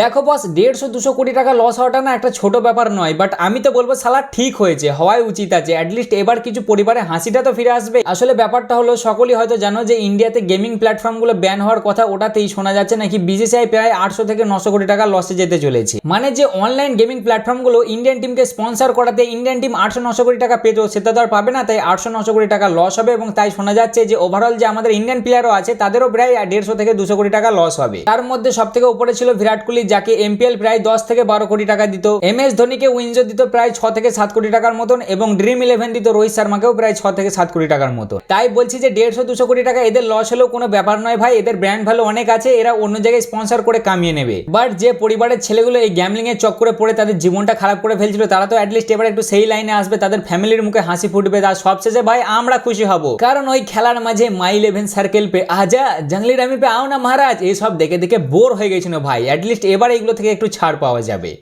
দেখো বস দেড়শো, দুশো কোটি টাকা লস হওয়াটা না একটা ছোট ব্যাপার নয় বাট আমি তো বলব সালা ঠিক হয়েছে, হওয়াই উচিত আছে অ্যাটলিস্ট এবার কিছু পরিবারে হাসিটা তো ফিরে আসবে। আসলে ব্যাপারটা হলো, সকলেই হয়তো জানো যে ইন্ডিয়াতে গেমিং প্ল্যাটফর্মগুলো ব্যান হওয়ার কথা ওটাতেই শোনা যাচ্ছে নাকি বিজেসিআই প্রায় আটশো থেকে নশো কোটি টাকা লসে যেতে চলেছে। মানে যে অনলাইন গেমিং প্ল্যাটফর্মগুলো ইন্ডিয়ান টিমকে স্পন্সর করাতে ইন্ডিয়ান টিম আটশো, নশো কোটি টাকা পেতো সেটা তো আর পাবে না, তাই আটশো, নশো কোটি টাকা লস হবে এবং তাই শোনা যাচ্ছে যে ওভারঅল যে আমাদের ইন্ডিয়ান প্লেয়ারও আছে, তাদেরও প্রায় দেড়শো থেকে দুশো কোটি টাকা লস হবে। তার মধ্যে সব থেকে উপরে ছিল বিরাট কোহলি যাকে এমপিএল প্রায় দশ থেকে বারো কোটি টাকা দিত। এম এস ধোনিকে উইনজো দিত প্রায় ছ থেকে সাত কোটি টাকার মতন এবং ড্রিম ইলেভেন দিত রোহিত শর্মাকেও প্রায় ছ থেকে সাত কোটি টাকার মতো তাই বলছি যে দেড়শো, দুশো কোটি টাকা এদের লস হলেও কোনো ব্যাপার নয় ভাই, এদের ব্র্যান্ড ভ্যালু অনেক আছে, এরা অন্য জায়গায় স্পন্সর করে কামিয়ে নেবে। বাট যে পরিবারের ছেলেগুলো এই গ্যামলিং এর চক্করে পড়ে, তাদের জীবনটা খারাপ করে ফেলছিল, তারা তো অ্যাটলিস্ট এবার একটু সেই লাইনে আসবে, তাদের ফ্যামিলির মুখে হাসি ফুটবে, তার সবশেষে ভাই আমরা খুশি হব। কারণ ওই খেলার মাঝে মাই ইলেভেন সার্কেল পে, আজা, জঙ্গলি রামি পে আও না মহারাজ এইসব দেখে দেখে বোর হয়ে গেছিল ভাই অ্যাটলিস্ট এবার এগুলো থেকে একটু ছাড় পাওয়া যাবে।